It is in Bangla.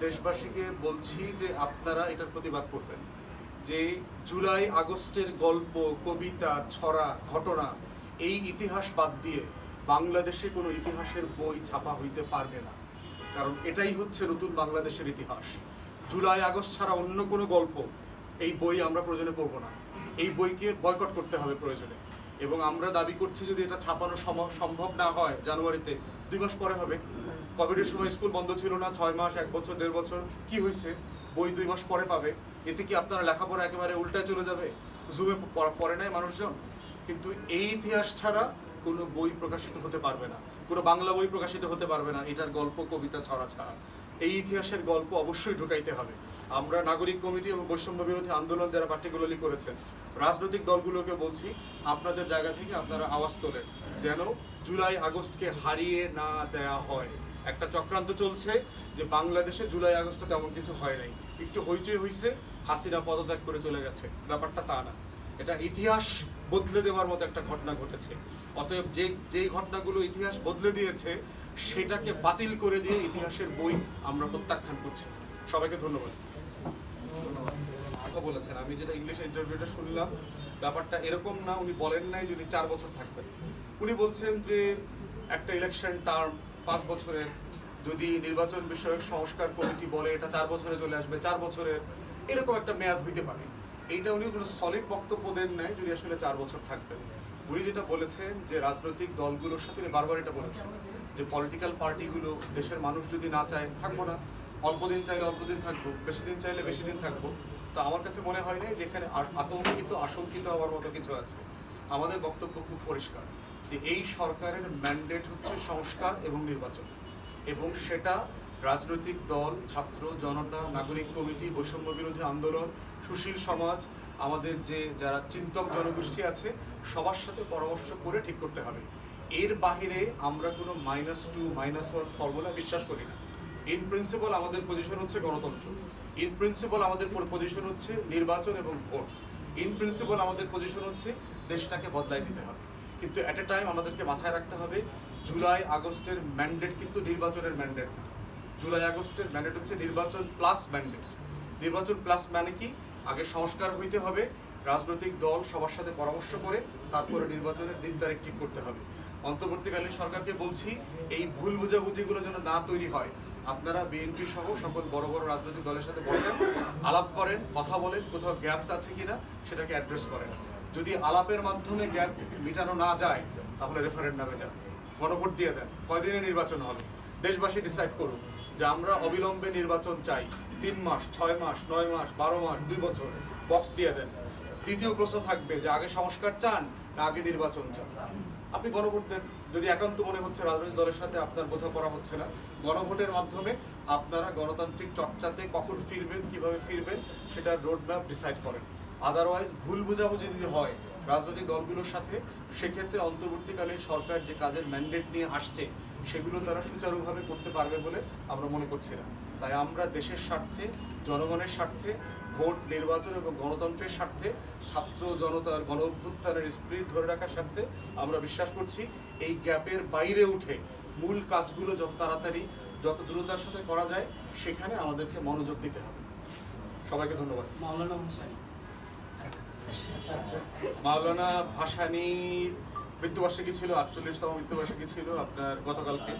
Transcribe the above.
দেশবাসীকে বলছি যে আপনারা এটার প্রতিবাদ করবেন। যে জুলাই আগস্টের গল্প, কবিতা, ছড়া, ঘটনা, এই ইতিহাস বাদ দিয়ে বাংলাদেশে কোনো ইতিহাসের বই ছাপা হইতে পারবে না। কারণ এটাই হচ্ছে নতুন বাংলাদেশের ইতিহাস। জুলাই আগস্ট ছাড়া অন্য কোনো গল্প, এই বই আমরা প্রয়োজনে পড়ব না। এই বইকে বয়কট করতে হবে প্রয়োজনে। এবং আমরা দাবি করছি যদি এটা ছাপানো সম- সম্ভব না হয় জানুয়ারিতে, দুই মাস পরে হবে। কোভিডের সময় স্কুল বন্ধ ছিল না, ছয় মাস, এক বছর, দেড় বছর, কি হয়েছে? বই দুই মাস পরে পাবে। এতে কি আপনারা লেখাপড়া একেবারে উল্টায় চলে যাবে? জুমে পড়ে নাই মানুষজন? কিন্তু এই ইতিহাস ছাড়া কোনো বই প্রকাশিত হতে পারবে না। কোনো বাংলা বই প্রকাশিত হতে পারবে না। এটার গল্প, কবিতা, ছড়া ছাড়া। এই ইতিহাসের গল্প অবশ্যই ঢুকাইতে হবে। আমরা নাগরিক কমিটি এবং বৈষম্য বিরোধী আন্দোলন যারা পার্টিকুলারলি করেছেন, রাজনৈতিক দলগুলোকে বলছি, আপনাদের জায়গা থেকে আপনারা আওয়াজ তোলেন, যেন জুলাই আগস্টকে হারিয়ে না দেয়া হয়। একটা চক্রান্ত চলছে যে বাংলাদেশে জুলাই আগস্টে তেমন কিছু হয় নাই। একটু হইচই হইছে, হাসিনা পদত্যাগ করে চলে গেছে। ব্যাপারটা তা না। এটা ইতিহাস বদলে দেওয়ার মতো একটা ঘটনা ঘটেছে। অতএব যে যেই ঘটনাগুলো ইতিহাস বদলে দিয়েছে, সেটাকে বাতিল করে দিয়ে ইতিহাসের বই আমরা প্রত্যাখ্যান করছি। সবাইকে ধন্যবাদ। কথা বলেছেন। আমি যেটা ইংলিশ ইন্টারভিউটা শুনলাম, ব্যাপারটা এরকম না, উনি বলেন নাই যদি চার বছর থাকবেন। উনি বলছেন যে একটা ইলেকশন টার্ম পাঁচ বছরের যদি নির্বাচন বিষয়ক সংস্কার কমিটি বলে এটা চার বছরে চলে আসবে, চার বছরের এরকম একটা মেয়াদ হইতে পারে। এইটা উনি কোনো সলিড বক্তব্য দেন নাই যদি আসলে চার বছর থাকবেন উনি যেটা বলেছেন যে রাজনৈতিক দলগুলোর সাথে উনি বারবার এটা বলেছেন যে পলিটিক্যাল পার্টিগুলো দেশের মানুষ যদি না চায়, থাকব না। অল্প দিন চাইলে অল্প দিন থাকব বেশি দিন চাইলে বেশি দিন থাকব। তো আমার কাছে মনে হয় না যেখানে আতঙ্কিত, আশঙ্কিত হওয়ার মতো কিছু আছে। আমাদের বক্তব্য খুব পরিষ্কার যে এই সরকারের ম্যান্ডেট হচ্ছে সংস্কার এবং নির্বাচন। এবং সেটা রাজনৈতিক দল, ছাত্র, জনতা, নাগরিক কমিটি, বৈষম্য বিরোধী আন্দোলন, সুশীল সমাজ, আমাদের যে যারা চিন্তক জনগোষ্ঠী আছে, সবার সাথে পরামর্শ করে ঠিক করতে হবে। এর বাহিরে আমরা কোনো minus two minus one formula বিশ্বাস করি না। ইন প্রিন্সিপাল আমাদের পজিশন হচ্ছে গণতন্ত্র। ইন প্রিন্সিপাল আমাদের পজিশন হচ্ছে নির্বাচন এবং ভোট। ইন প্রিন্সিপাল আমাদের পজিশন হচ্ছে দেশটাকে বদলাই দিতে হবে। কিন্তু অ্যাট এ টাইম আমাদেরকে মাথায় রাখতে হবে, জুলাই আগস্টের ম্যান্ডেট কিন্তু নির্বাচনের ম্যান্ডেট জুলাই আগস্টের ম্যান্ডেট হচ্ছে নির্বাচন প্লাস ম্যান্ডেট নির্বাচন প্লাস মানে কি? আগে সংস্কার হইতে হবে, রাজনৈতিক দল সবার সাথে পরামর্শ করে, তারপরে নির্বাচনের দিন তারিখ ঠিক করতে হবে। অন্তর্বর্তীকালীন সরকারকে বলছি, এই ভুল বুঝাবুঝিগুলো যেন না তৈরি হয়। আপনারা বিএনপি সহ সকল বড় বড় রাজনৈতিক দলের সাথে বসেন, আলাপ করেন, কথা বলেন, কোথাও গ্যাপস আছে কিনা সেটাকে অ্যাড্রেস করেন। যদি আলাপের মাধ্যমে গ্যাপ মেটানো না যায়, তাহলে রেফারেন্ডামে যান। গণভোট দিয়ে দেন। কয়দিনে নির্বাচন হবে? দেশবাসী ডিসাইড করুন যে আমরা অবিলম্বে নির্বাচন চাই। তিন মাস, ছয় মাস, নয় মাস, বারো মাস, দুই বছর। বক্স দিয়ে দেন। দ্বিতীয় প্রশ্ন থাকবে যে আগে সংস্কার চান না আগে নির্বাচন চান? আপনি গণভোট দেন। যদি একান্ত মনে হচ্ছে রাজনৈতিক দলের সাথে আপনার বোঝা বোঝাপড়া হচ্ছে না, গণভোটের মাধ্যমে আপনারা গণতান্ত্রিক চর্চাতে কখন ফিরবেন, কীভাবে ফিরবেন সেটার রোড ম্যাপ ডিসাইড করেন। আদারওয়াইজ ভুল বোঝাবুঝি যদি হয়, রাজনৈতিক দলগুলোর সাথে, সেক্ষেত্রে অন্তর্বর্তীকালে সরকার যে কাজের ম্যান্ডেট নিয়ে আসছে, সেগুলো তারা সুচারুভাবে করতে পারবে বলে আমরা মনে করছি না। তাই আমরা দেশের স্বার্থে, জনগণের স্বার্থে, ভোট, নির্বাচন এবং গণতন্ত্রের স্বার্থে, ছাত্র জনতার গণ অভ্যুত্থানের স্পিরিট ধরে রাখার স্বার্থে আমরা বিশ্বাস করছি, এই গ্যাপের বাইরে উঠে মূল কাজগুলো যত তাড়াতাড়ি, যত দ্রুততার সাথে করা যায়, সেখানে আমাদেরকে মনোযোগ দিতে হবে। সবাইকে ধন্যবাদ। মাওলানা হোসেন মাওলানা ভাসানীর মৃত্যুবার্ষিকী ছিল আটচল্লিশতম মৃত্যুবার্ষিকী ছিল আপনার গতকালকে।